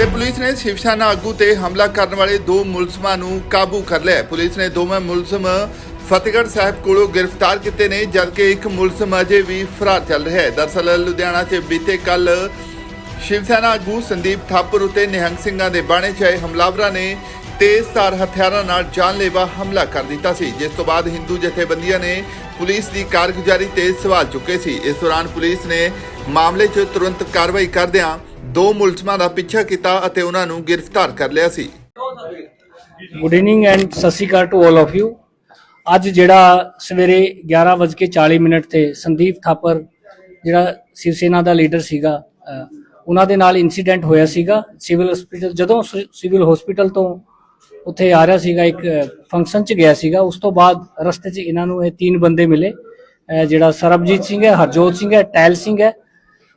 ਤੇ ਪੁਲਿਸ ਨੇ ਸ਼ਿਵ ਸੈਨਾ ਆਗੂ ਤੇ ਹਮਲਾ ਕਰਨ ਵਾਲੇ ਦੋ ਮੁਲਜ਼ਮਾਂ ਨੂੰ ਕਾਬੂ ਕਰ ਲਿਆ। ਪੁਲਿਸ ਨੇ ਦੋਵੇਂ ਮੁਲਜ਼ਮ ਫਤਿਹਗੜ੍ਹ ਸਾਹਿਬ ਕੋਲੋਂ ਗ੍ਰਿਫਤਾਰ ਕੀਤੇ ਨੇ, ਜਦਕਿ ਇੱਕ ਮੁਲਜ਼ਮ ਅਜੇ ਵੀ ਫਰਾਰ ਚੱਲ ਰਿਹਾ ਹੈ। ਦਰਅਸਲ ਲੁਧਿਆਣਾ 'ਚ ਬੀਤੇ ਕੱਲ ਸ਼ਿਵ ਸੈਨਾ ਆਗੂ ਸੰਦੀਪ ਥਾਪਰ ਉਤੇ ਨਿਹੰਗ ਸਿੰਘਾਂ ਦੇ ਬਾਣੇ 'ਚ ਆਏ ਹਮਲਾਵਰਾਂ ਨੇ ਤੇਜ਼ਧਾਰ ਹਥਿਆਰਾਂ ਨਾਲ ਜਾਨਲੇਵਾ ਹਮਲਾ ਕਰ ਦਿੱਤਾ ਸੀ। ਜਿਸ ਤੋਂ ਬਾਅਦ ਹਿੰਦੂ ਜਥੇਬੰਦੀਆਂ ਨੇ ਪੁਲਿਸ ਦੀ ਕਾਰਗੁਜ਼ਾਰੀ ਤੇ ਸਵਾਲ ਚੁੱਕੇ ਸੀ। ਇਸ ਦੌਰਾਨ ਪੁਲਿਸ ਨੇ ਮਾਮਲੇ 'ਚ ਤੁਰੰਤ ਕਾਰਵਾਈ ਕਰਦਿਆਂ ਦੋ ਮੁਲਜ਼ਮਾਂ ਦਾ ਪਿੱਛਾ ਕੀਤਾ ਅਤੇ ਉਹਨਾਂ ਨੂੰ ਗ੍ਰਿਫਤਾਰ ਕਰ ਲਿਆ ਸੀ। ਗੁੱਡ ਈਵਨਿੰਗ ਐਂਡ ਸਤਿ ਸ਼੍ਰੀ ਅਕਾਲ ਟੂ ਆਲ ਆਫ ਯੂ ਅੱਜ ਜਿਹੜਾ ਸਵੇਰੇ 11:40 ਮਿੰਟ ਤੇ ਸੰਦੀਪ ਥਾਪਰ, ਜਿਹੜਾ ਸ਼ਿਵ ਸੈਨਾ ਦਾ ਲੀਡਰ ਸੀਗਾ ਉਹਨਾਂ ਦੇ ਨਾਲ ਇਨਸੀਡੈਂਟ ਹੋਇਆ ਸੀਗਾ। ਸਿਵਲ ਹਸਪੀਟਲ ਜਦੋਂ ਸਿਵਲ ਹਸਪੀਟਲ ਤੋਂ ਉੱਥੇ ਆ ਰਿਹਾ ਸੀਗਾ, ਇੱਕ ਫੰਕਸ਼ਨ 'ਚ ਗਿਆ ਸੀਗਾ, ਉਸ ਤੋਂ ਬਾਅਦ ਰਸਤੇ 'ਚ ਇਹਨਾਂ ਨੂੰ ਇਹ ਤਿੰਨ ਬੰਦੇ ਮਿਲੇ। ਜਿਹੜਾ ਸਰਬਜੀਤ ਸਿੰਘ ਹੈ, ਹਰਜੋਤ ਸਿੰਘ ਹੈ ਟੈਲ ਸਿੰਘ ਹੈ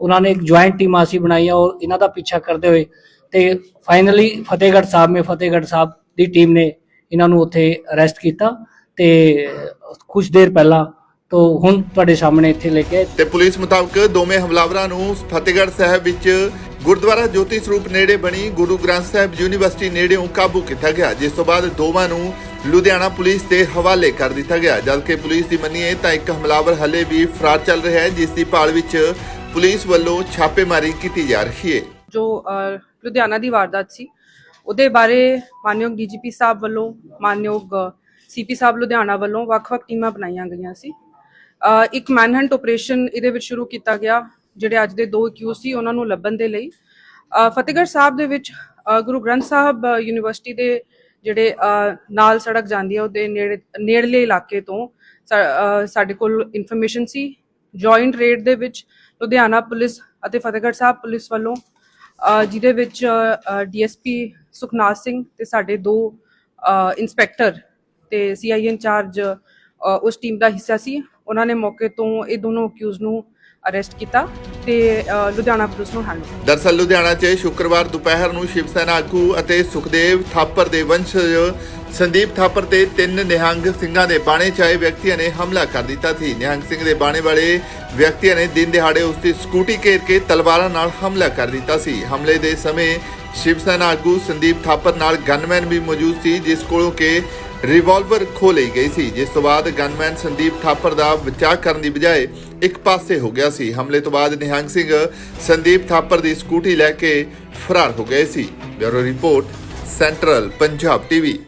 ਉਹਨਾਂ ਨੇ ਇੱਕ ਜੁਆਇੰਟ ਟੀਮ ਅਸੀਂ ਬਣਾਈ ਔਰ ਇਹਨਾਂ ਦਾ ਪਿੱਛਾ ਕਰਦੇ ਹੋਏ ਤੇ ਫਾਈਨਲੀ ਫਤਿਹਗੜ੍ਹ ਸਾਹਿਬ ਮੇ ਫਤਿਹਗੜ੍ਹ ਸਾਹਿਬ ਦੀ ਟੀਮ ਨੇ ਇਹਨਾਂ ਨੂੰ ਉੱਥੇ ਅਰੈਸਟ ਕੀਤਾ ਤੇ ਕੁਝ ਦੇਰ ਪਹਿਲਾਂ ਤੋਂ ਹੁਣ ਤੁਹਾਡੇ ਸਾਹਮਣੇ ਇੱਥੇ ਲੈ ਕੇ ਤੇ ਪੁਲਿਸ ਮੁਤਾਬਕ ਦੋਵੇਂ ਹਮਲਾਵਰਾਂ ਨੂੰ ਫਤਿਹਗੜ੍ਹ ਸਾਹਿਬ ਵਿੱਚ ਗੁਰਦੁਆਰਾ ਜੋਤੀ ਸਰੂਪ ਨੇੜੇ ਬਣੀ ਗੁਰੂ ਗ੍ਰੰਥ ਸਾਹਿਬ ਯੂਨੀਵਰਸਿਟੀ ਨੇੜਿਓਂ ਕਾਬੂ ਕੀਤਾ ਗਿਆ, ਜਿਸ ਤੋਂ ਬਾਅਦ ਦੋਵਾਂ ਨੂੰ ਲੁਧਿਆਣਾ ਪੁਲਿਸ ਦੇ ਹਵਾਲੇ ਕਰ ਦਿੱਤਾ ਗਿਆ। ਜਦਕਿ ਪੁਲਿਸ ਦੀ ਮੰਨੀਏ ਤਾਂ ਇੱਕ ਹਮਲਾਵਰ ਹਲੇ ਵੀ ਫਰਾਰ ਚੱਲ ਰਿਹਾ ਹੈ, ਜਿਸ ਦੀ ਭਾਲ ਵਿੱਚ ਪੁਲਿਸ ਵੱਲੋਂ ਛਾਪੇਮਾਰੀ ਕੀਤੀ ਜਾ ਰਹੀ ਹੈ। ਜੋ ਲੁਧਿਆਣਾ ਦੀ ਵਾਰਦਾਤ ਸੀ, ਉਹਦੇ ਬਾਰੇ ਮਾਨਯੋਗ ਡੀਜੀਪੀ ਸਾਹਿਬ ਵੱਲੋਂ, ਮਾਨਯੋਗ ਸੀਪੀ ਸਾਹਿਬ ਲੁਧਿਆਣਾ ਵੱਲੋਂ ਵੱਖ-ਵੱਖ ਟੀਮਾਂ ਬਣਾਈਆਂ ਗਈਆਂ ਸੀ। ਇੱਕ ਮੈਨਹੰਟ ਆਪਰੇਸ਼ਨ ਇਹਦੇ ਵਿੱਚ ਸ਼ੁਰੂ ਕੀਤਾ ਗਿਆ, ਜਿਹੜੇ ਅੱਜ ਦੇ ਦੋ ਅਕਿਊਜ਼ ਸੀ, ਉਹਨਾਂ ਨੂੰ ਲੱਭਣ ਦੇ ਲਈ। ਫਤਿਹਗੜ੍ਹ ਸਾਹਿਬ ਦੇ ਵਿੱਚ ਗੁਰੂ ਗ੍ਰੰਥ ਸਾਹਿਬ ਯੂਨੀਵਰਸਿਟੀ ਦੇ ਜਿਹੜੇ ਨਾਲ ਸੜਕ ਜਾਂਦੀ ਹੈ, ਉਹਦੇ ਨੇੜੇ, ਨੇੜਲੇ ਇਲਾਕੇ ਤੋਂ ਸਾਡੇ ਕੋਲ ਇਨਫੋਰਮੇਸ਼ਨ ਸੀ। ਜੁਆਇੰਟ ਰੇਡ ਦੇ ਵਿੱਚ ਲੁਧਿਆਣਾ ਪੁਲਿਸ ਅਤੇ ਫਤਿਹਗੜ੍ਹ ਸਾਹਿਬ ਪੁਲਿਸ ਵੱਲੋਂ ਜਿਹਦੇ ਵਿੱਚ ਡੀਐਸਪੀ ਸੁਖਨਾਥ ਸਿੰਘ ਤੇ ਸਾਡੇ ਦੋ ਅ, ਇੰਸਪੈਕਟਰ ਤੇ ਸੀਆਈ ਇੰਚਾਰਜ ਉਸ ਟੀਮ ਦਾ ਹਿੱਸਾ ਸੀ। ਉਹਨਾਂ ਨੇ ਮੌਕੇ ਤੋਂ ਇਹ ਦੋਨੋਂ ਅਕਿਊਜ਼ ਨੂੰ ਅਰੈਸਟ ਕੀਤਾ ਤੇ ਲੁਧਿਆਣਾ ਪੁਲਿਸ ਨੂੰ ਹੈਂਡ ਦਰਸਲ ਲੁਧਿਆਣਾ 'ਚ ਸ਼ੁੱਕਰਵਾਰ ਦੁਪਹਿਰ ਨੂੰ ਸ਼ਿਵ ਸੈਨਾ ਆਗੂ ਅਤੇ ਸੁਖਦੇਵ ਥਾਪਰ ਦੇ ਵੰਸ਼ਜ ਸੰਦੀਪ ਥਾਪਰ ਤੇ ਤਿੰਨ ਨਿਹੰਗ ਸਿੰਘਾਂ ਦੇ ਬਾਣੇ 'ਚ ਆਏ ਵਿਅਕਤੀਆਂ ਨੇ ਹਮਲਾ ਕਰ ਦਿੱਤਾ ਸੀ। ਨਿਹੰਗ ਸਿੰਘ ਦੇ ਬਾਣੇ ਵਾਲੇ ਵਿਅਕਤੀਆਂ ਨੇ ਦਿਨ ਦਿਹਾੜੇ ਉਸ ਦੀ ਸਕੂਟੀ ਘੇਰ ਕੇ ਤਲਵਾਰਾਂ ਨਾਲ ਹਮਲਾ ਕਰ ਦਿੱਤਾ ਸੀ। ਹਮਲੇ ਦੇ ਸਮੇਂ ਸ਼ਿਵ ਸੈਨਾ ਆਗੂ ਸੰਦੀਪ ਥਾਪਰ ਨਾਲ ਗਨਮੈਨ ਵੀ ਮੌਜੂਦ ਸੀ, ਜਿਸ ਕੋਲੋਂ ਕੇ ਰਿਵਾਲਵਰ ਖੋ ਲਈ ਗਈ ਸੀ, ਜਿਸ ਤੋਂ ਬਾਅਦ ਗਨਮੈਨ ਸੰਦੀਪ ਥਾਪਰ ਦਾ ਬਚਾਅ ਕਰਨ ਦੀ ਬਜਾਏ ਇੱਕ ਪਾਸੇ ਹੋ ਗਿਆ ਸੀ। ਹਮਲੇ ਤੋਂ ਬਾਅਦ ਨਿਹੰਗ ਸਿੰਘ ਸੰਦੀਪ ਥਾਪਰ ਦੀ ਸਕੂਟੀ ਲੈ ਕੇ ਫਰਾਰ ਹੋ ਗਏ ਸੀ। Bureau report, central Punjab TV.